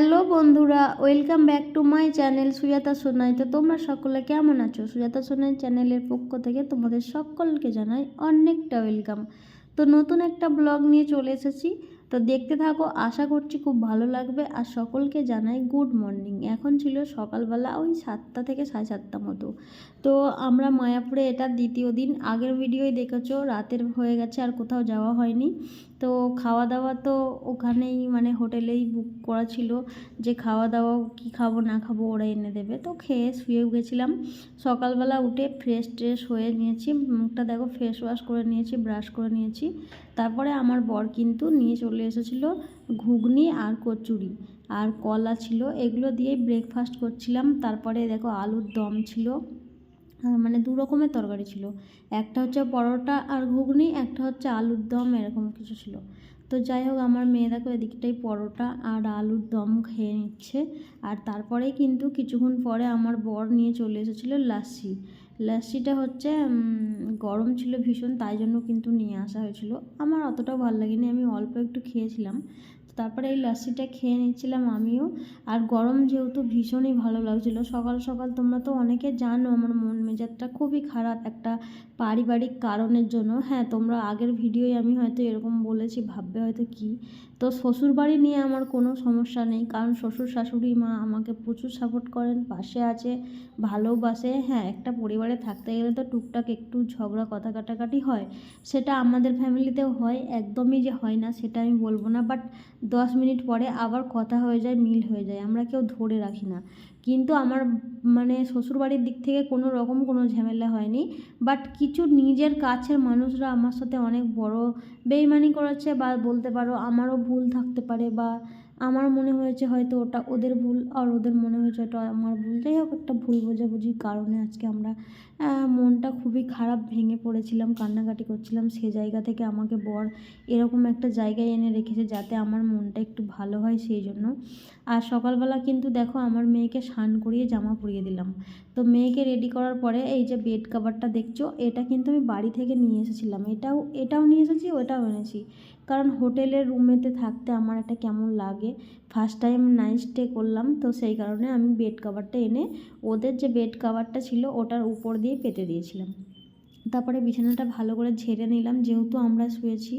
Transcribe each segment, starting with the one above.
Hello বন্ধুরা, welcome back to my channel Sujata Sonai. তো তোমরা সকলে কেমন আছো? সুজাতা সোনাই চ্যানেলের পক্ষ থেকে তোমাদের সকলকে জানাই অনেকটা ওয়েলকাম। তো নতুন একটা ব্লগ নিয়ে চলে এসেছি। তো দেখতে থাকো, আশা করছি খুব ভালো লাগবে। আর সকলকে জানাই গুড মর্নিং এখন ছিল সকালবেলা ওই সাতটা থেকে সাড়ে সাতটা মতো। তো আমরা মায়াপুরে, এটা দ্বিতীয় দিন। আগের ভিডিওই দেখেছ, রাতের হয়ে গেছে, আর কোথাও যাওয়া হয়নি। তো খাওয়া দাওয়া তো ওখানেই মানে হোটেলেই বুক করা ছিল। যে খাওয়া দাওয়া কি খাব, না খাব, ওরা এনে দেবে। তো খেয়ে শুয়েও গেছিলাম। সকালবেলা উঠে ফ্রেশ ট্রেশ হয়ে নিয়েছি। মুখটা দেখো ফেস ওয়াশ করে নিয়েছি ব্রাশ করে নিয়েছি। তারপরে আমার বর কিন্তু নিয়ে চলে এসেছিল ঘুগনি আর কচুরি আর কলা ছিল। এগুলো দিয়ে ব্রেকফাস্ট করছিলাম। তারপরে দেখো আলুর দম ছিল। মানে দু রকমের তরকারি ছিল। একটা হচ্ছে পরোটা আর ঘুগনি, একটা হচ্ছে আলুর দম, এরকম কিছু ছিল। তো যাই হোক, আমার মেয়ে দেখো এদিকটাই পরোটা আর আলুর দম খেয়ে নিচ্ছে। আর তারপরেই কিন্তু কিছুক্ষণ পরে আমার বর নিয়ে চলে এসেছিল লাস্সি লাস্সিটা হচ্ছে গরম ছিল ভীষণ, তাই জন্য কিন্তু নিয়ে আসা হয়েছিল। আমার অতটাও ভালো লাগেনি, আমি অল্প একটু খেয়েছিলাম। তারপরে এই লাস্সিটা খেয়ে নিচ্ছিলাম আমিও। আর গরম যেহেতু ভীষণই ভালো লাগছিল, সকাল সকাল তোমরা তো অনেকে জানো, আমার মন মেজাজটা খুবই খারাপ একটা পারিবারিক কারণের জন্য। হ্যাঁ তোমরা আগের ভিডিওয় আমি হয়তো এরকম বলেছি, ভাববে হয়তো কি। তো শ্বশুর বাড়ি নিয়ে আমার কোনো সমস্যা নেই, কারণ শ্বশুর শাশুড়ি মা আমাকে প্রচুর সাপোর্ট করেন, পাশে আছে, ভালোবাসে। হ্যাঁ একটা পরিবারে থাকতে গেলে তো টুকটাক একটু ঝগড়া, কথা কাটাকাটি হয়। সেটা আমাদের ফ্যামিলিতেও হয়, একদমই যে হয় না, সেটা আমি বলব না। বাট দশ মিনিট পরে আবার কথা হয়ে যায়, মিল হয়ে যায়। আমরা কেউ ধরে রাখি না। কিন্তু আমার মানে শ্বশুরবাড়ির দিক থেকে কোনো রকম কোনো ঝামেলা হয়নি। বাট কিছু নিজের কাছের মানুষরা আমার সাথে অনেক বড় বেইমানি করেছে বা বলতে পারো আমারও ভুল থাকতে পারে বা আমার মনে হয়েছে হয়তো ওটা ওদের ভুল আর ওদের মনে হয়েছে ওটা আমার ভুল। যাই হোক, একটা ভুল বোঝাবুঝির কারণে আজকে আমরা মনটা খুবই খারাপ ভেঙে পড়েছিলাম, কান্নাকাটি করছিলাম। সে জায়গা থেকে আমাকে বর এরকম একটা জায়গায় এনে রেখেছে যাতে আমার মনটা একটু ভালো হয় সেই জন্য। আর সকালবেলা কিন্তু দেখো আমার মেয়েকে স্নান করিয়ে জামা পরিয়ে দিলাম। তো মেয়েকে রেডি করার পরে এই যে বেড কাভারটা দেখছ, এটা কিন্তু আমি বাড়ি থেকে নিয়ে এসেছিলাম। এটাও এটাও নিয়ে এসেছি, ওটাও এনেছি। কারণ হোটেলের রুমেতে থাকতে আমার একটা কেমন লাগে? ফার্স্ট টাইম নাইট স্টে করলাম, তো সেই কারণে আমি বেড কাভারটা এনে ওদের যে বেড কাভারটা ছিল ওটার উপর দিয়ে পেতে দিয়েছিলাম। তারপরে বিছানাটা ভালো করে ঝেড়ে নিলাম, যেহেতু আমরা শুয়েছি,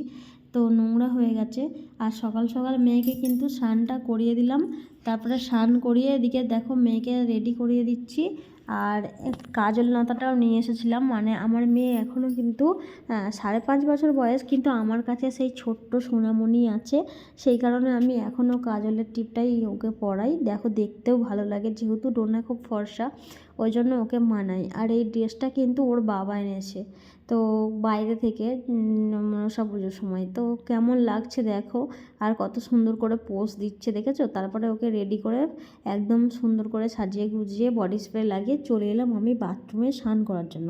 তো নোংরা হয়ে গেছে। আর সকাল সকাল মেয়েকে কিন্তু স্নানটা করিয়ে দিলাম। তারপরে স্নান করিয়ে এদিকে দেখো মেয়েকে রেডি করিয়ে দিচ্ছি। আর কাজল লতাটাও নিয়ে এসেছিলাম। মানে আমার মেয়ে এখনও কিন্তু সাড়ে পাঁচ বছর বয়স, কিন্তু আমার কাছে সেই ছোট্ট সোনামণি আছে। সেই কারণে আমি এখনও কাজলের টিপটাই ওকে পরাই দেখো, দেখতেও ভালো লাগে। যেহেতু ডোনা খুব ফর্সা ওই জন্য ওকে মানাই। আর এই ড্রেসটা কিন্তু ওর বাবা এনেছে। তো বাইরে থেকে মনসা পুজোর সময়। তো কেমন লাগছে দেখো? আর কত সুন্দর করে পোস্ট দিচ্ছে, দেখেছ? তারপরে ওকে রেডি করে একদম সুন্দর করে সাজিয়ে গুজিয়ে বডি স্প্রে লাগিয়ে চলে এলাম আমি বাথরুমে স্নান করার জন্য।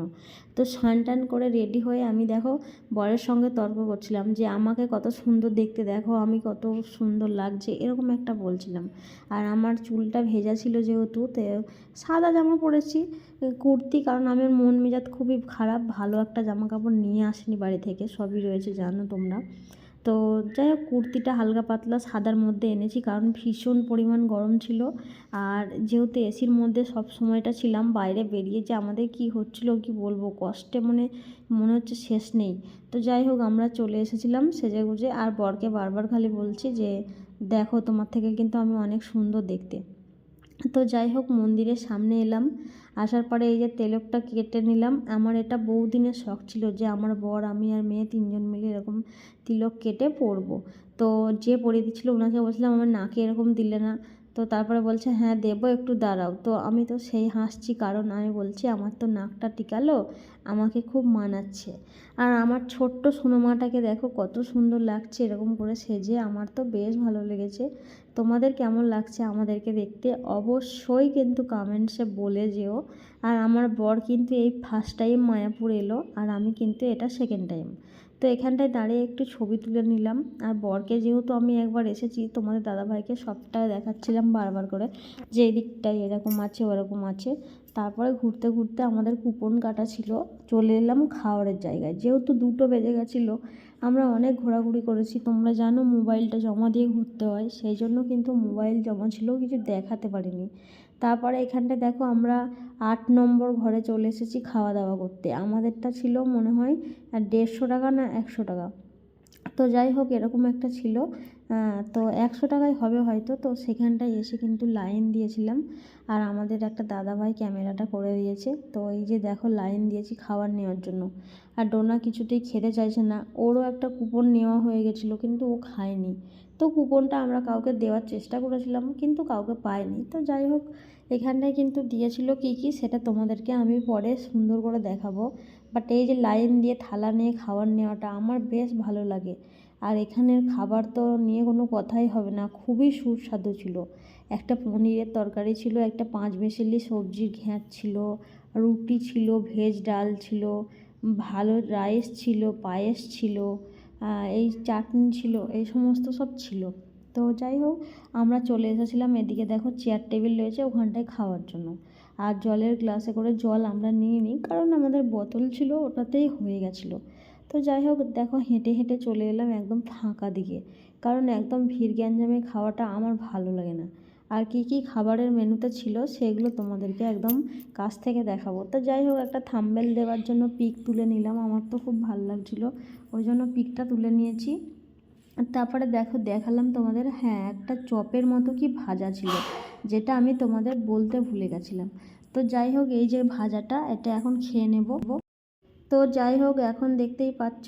তো স্নান টান করে রেডি হয়ে আমি দেখো বরের সঙ্গে তর্ক করছিলাম যে আমাকে কত সুন্দর দেখতে, দেখো আমি কত সুন্দর লাগছে, এরকম একটা বলছিলাম। আর আমার চুলটা ভেজা ছিল যেহেতু, তো সাদা জামা পরেছি কুর্তি, কারণ আমার মন মেজাজ খুবই খারাপ, ভালো একটা জামা কাপড় নিয়ে আসিনি বাড়ি থেকে, সবই রয়েছে জানো তোমরা। তো যাই হোক, কুর্তিটা হালকা পাতলা সাদার মধ্যে এনেছি কারণ ভীষণ পরিমাণ গরম ছিল। আর যেহেতু এসির মধ্যে সব সময়টা ছিলাম, বাইরে বেরিয়ে যে আমাদের কি হচ্ছিল কি বলব, কষ্টে মনে মনে হচ্ছে শেষ নেই। তো যাই হোক, আমরা চলে এসেছিলাম সেজে গুজে আর বরকে বারবার খালি বলছি যে, দেখো তোমার থেকে কিন্তু আমি অনেক সুন্দর দেখতে। তো যাই হোক, মন্দিরের সামনে এলাম। আসার পরে এই যে তেলকটা কেটে নিলাম। আমার এটা বহুদিনের শখ ছিল যে আমার বর, আমি আর মেয়ে তিনজন মিলে এরকম তিলক কেটে পরবো। তো যে পরিয়ে দিচ্ছিল, ওনাকে বলছিলাম, আমার নাকে এরকম দিলে না। তো তারপরে বলছে হ্যাঁ দেবো, একটু দাঁড়াও। তো আমি তো সেই হাসছি, কারণ আমি বলছি, আমার তো নাকটা টিকালো, আমাকে খুব মানাচ্ছে। আর আমার ছোট্ট সুনমাটাকে দেখো, কত সুন্দর লাগছে, এরকম করে সেজে। আমার তো বেশ ভালো লেগেছে। তোমাদের কেমন লাগছে আমাদেরকে দেখতে? অবশ্যই কিন্তু কমেন্টসে বলে যেও। আর আমার বর কিন্তু এই ফার্স্ট টাইম মায়াপুর এলো, আর আমি কিন্তু এটা সেকেন্ড টাইম তো এখানটায় দাঁড়িয়ে একটু ছবি তুলে নিলাম। আর বরকে যেহেতু আমি একবার এসেছি, তোমাদের দাদাভাইকে সবটা দেখাচ্ছিলাম বারবার করে যে এই দিকটায় এরকম আছে, ওরকম আছে। তারপরে ঘুরতে ঘুরতে আমাদের কুপন কাটা ছিল, চলে এলাম খাওয়ারের জায়গায়। যেহেতু দুটো বেজে গেছিল, আমরা অনেক ঘোরাঘুরি করেছি। তোমরা জানো মোবাইলটা জমা দিয়ে ঘুরতে হয়, সেই জন্য কিন্তু মোবাইল জমা ছিল, কিছু দেখাতে পারিনি। তারপরে এখানটায় দেখো আমরা আট নম্বর ঘরে চলে এসেছি খাওয়া দাওয়া করতে। আমাদেরটা ছিল মনে হয় দেড়শো টাকা না একশো টাকা। তো যাই হোক, এরকম একটা ছিল। তো একশো টাকায় হবে হয়তো। তো সেখানটায় এসে কিন্তু লাইন দিয়েছিলাম। আর আমাদের একটা দাদাভাই ক্যামেরাটা করে দিয়েছে। তো এই যে দেখো, লাইন দিয়েছি খাবার নেওয়ার জন্য। আর ডোনা কিছুতেই খেতে চাইছে না। ওরও একটা কুপন নেওয়া হয়ে গেছিল, কিন্তু ও খায়নি। তো কুপনটা আমরা কাউকে দেওয়ার চেষ্টা করেছিলাম, কিন্তু কাউকে পাইনি। তো যাই হোক, এখানটায় কিন্তু দিয়েছিল কী কী, সেটা তোমাদেরকে আমি পরে সুন্দর করে দেখাবো। বাট এই যে লাইন দিয়ে থালা নিয়ে খাবার নেওয়াটা আমার বেশ ভালো লাগে। আর এখানের খাবার তো নিয়ে কোনো কথাই হবে না, খুবই সুস্বাদু ছিল। একটা পনিরের তরকারি ছিল, একটা পাঁচ মেশালি সবজির ঘ্যাঁট ছিল, রুটি ছিল, ভেজ ডাল ছিল, ভালো রাইস ছিল, পায়েস ছিল এই চাটনি ছিল, এই সমস্ত সব ছিল। তো যাই হোক, আমরা চলে এসেছিলাম এদিকে। দেখো চেয়ার টেবিল রয়েছে ওখানটায় খাওয়ার জন্য। আর জলের গ্লাসে করে জল আমরা নিয়ে নিই, কারণ আমাদের বোতল ছিল, ওটাতেই হয়ে গেছিল। তো যাই হোক, দেখো হেঁটে হেঁটে চলে এলাম একদম ফাঁকা দিকে, কারণ একদম ভিড় গ্যাঞ্জামে খাওয়াটা আমার ভালো লাগে না। আর কী কী খাবারের মেনুতে ছিল, সেগুলো তোমাদেরকে একদম কাছ থেকে দেখাবো। তো যাই হোক, একটা থাম্বেল দেওয়ার জন্য পিক তুলে নিলাম, আমার তো খুব ভালো লাগছিল। ওই জন্য পিকটা তুলে নিয়েছি। তারপরে দেখো, দেখালাম তোমাদের হ্যাঁ একটা চপের মতো কি ভাজা ছিল, যেটা আমি তোমাদের বলতে ভুলে গেছিলাম। তো যাই হোক, এই যে ভাজাটা, এটা এখন খেয়ে নেব। তো যাই হোক, এখন দেখতেই পাচ্ছ,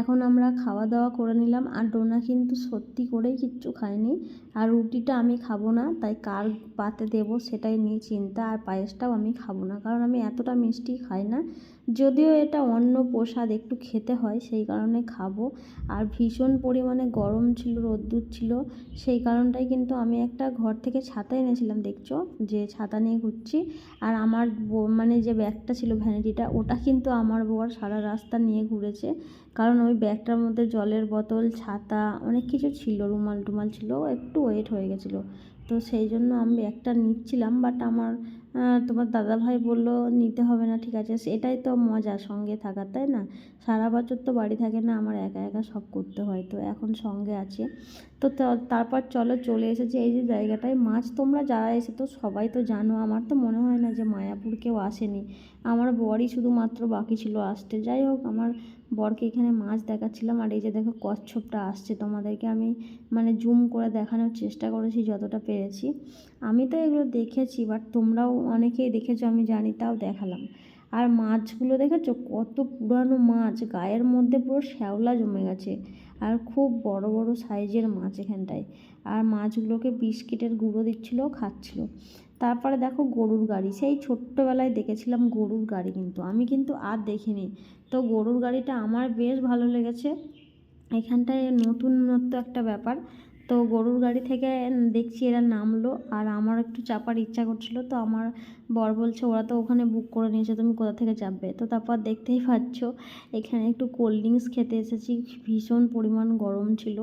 এখন আমরা খাওয়া দাওয়া করে নিলাম, আর ডোনা কিন্তু সত্যি করেই কিচ্ছু খায়নি, আর রুটিটা আমি খাব না, তাই কার পাতে দেবো সেটাই নিয়ে চিন্তা, আর পায়েসটাও আমি খাব না, কারণ আমি এতটা মিষ্টি খাই না যদিও এটা অন্য প্রসাদ একটু খেতে হয়, সেই কারণে খাব। আর ভীষণ পরিমাণে গরম ছিল, রোদ্দুর ছিল, সেই কারণটাই কিন্তু আমি একটা ঘর থেকে ছাতা এনেছিলাম, দেখছ? যে ছাতা নিয়ে ঘুরছি। আর আমার মানে যে ব্যাগটা ছিল ভ্যানিটিটা, ওটা কিন্তু আমার বর সারা রাস্তা নিয়ে ঘুরেছে। কারণ ওই ব্যাগটার মধ্যে জলের বোতল, ছাতা, অনেক কিছু ছিল, রুমাল টুমাল ছিল, একটু ওয়েট হয়ে গেছিল। তো সেই জন্য আমি ব্যাগটা নিচ্ছিলাম, বাট আমার তোমার দাদাভাই বলল, নিতে হবে না, ঠিক আছে। সেটাই তো মজা, সঙ্গে থাকার, তাই না? সারা বছর তো বাড়ি থাকে না, আমার একা একা সব করতে হয়, তো এখন সঙ্গে আছে। তো তারপর চলো, চলে এসেছে। এই যে জায়গাটায় মাছ তোমরা যারা এসে তো সবাই তো জানো, আমার তো মনে হয় না যে মায়াপুর কেউ আসেনি। আমার বরই শুধুমাত্র বাকি ছিল আসতে। যাই হোক, আমার বরকে এখানে মাছ দেখাচ্ছিলাম, আর এই যে দেখো কচ্ছপটা আসছে তোমাদেরকে। আমি মানে জুম করে দেখানোর চেষ্টা করেছি, যতটা পেরেছি। আমি তো এগুলো দেখেছি, বাট তোমরাও অনেকেই দেখেছ আমি জানি, তাও দেখালাম। আর মাছগুলো দেখেছ? কত পুরানো মাছ, গায়ের মধ্যে পুরো শ্যাওলা জমে গেছে। আর খুব বড় বড় সাইজের মাছ এখানটায়। আর মাছগুলোকে বিস্কিটের গুঁড়ো দিচ্ছিল, খাচ্ছিলো। তারপরে দেখো গরুর গাড়ি। সেই ছোট্টবেলায় দেখেছিলাম গরুর গাড়ি কিন্তু। আমি কিন্তু আর দেখিনি। তো গরুর গাড়িটা আমার বেশ ভালো লেগেছে। এখানটায় নতুনত্ব একটা ব্যাপার। তো গরুর গাড়ি থেকে দেখছি এরা নামলো আর আমার একটু চাপার ইচ্ছা করছিল, তো আমার বর বলছে, ওরা তো ওখানে বুক করে নিয়েছে, তুমি কোথা থেকে চাপবে তো তারপর দেখতেই পাচ্ছ, এখানে একটু কোল্ড ড্রিঙ্কস খেতে এসেছি, ভীষণ পরিমাণ গরম ছিল।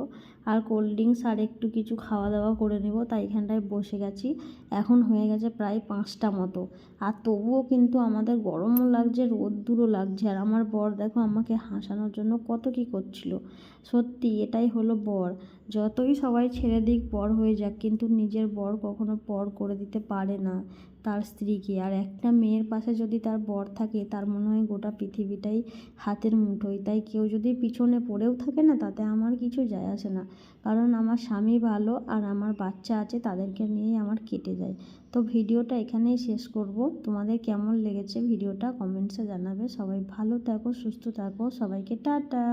আর কোল্ড ড্রিঙ্কস আর একটু কিছু খাওয়া দাওয়া করে নেব, তাই এখানটায় বসে গেছি। এখন হয়ে গেছে প্রায় পাঁচটা মতো। আর তবুও কিন্তু আমাদের গরমও লাগছে, রোদ্দুরও লাগছে। আর আমার বর দেখো আমাকে হাসানোর জন্য কত কী করছিল। সত্যি এটাই হলো বর। যতই সবাই ছেড়ে দিক পর হয়ে যাক, কিন্তু নিজের বর কখনো পর করে দিতে পারে না। তার স্ত্রীকে। আর একটা মেয়ের পাশে যদি তার বর থাকে, তার মনে হয় গোটা পৃথিবীটাই হাতের মুঠোয়। তাই কেউ যদি পিছনে পড়েও থাকে না, তাতে আমার কিছু যায় আসে না। কারণ আমার স্বামী ভালো আর আমার বাচ্চা আছে, তাদেরকে নিয়েই আমার কেটে যায়। তো ভিডিওটা এখানেই শেষ করব। তোমাদের কেমন লেগেছে ভিডিওটা কমেন্টসে জানাবে। সবাই ভালো থাকো, সুস্থ থাকো। সবাইকে টাটা!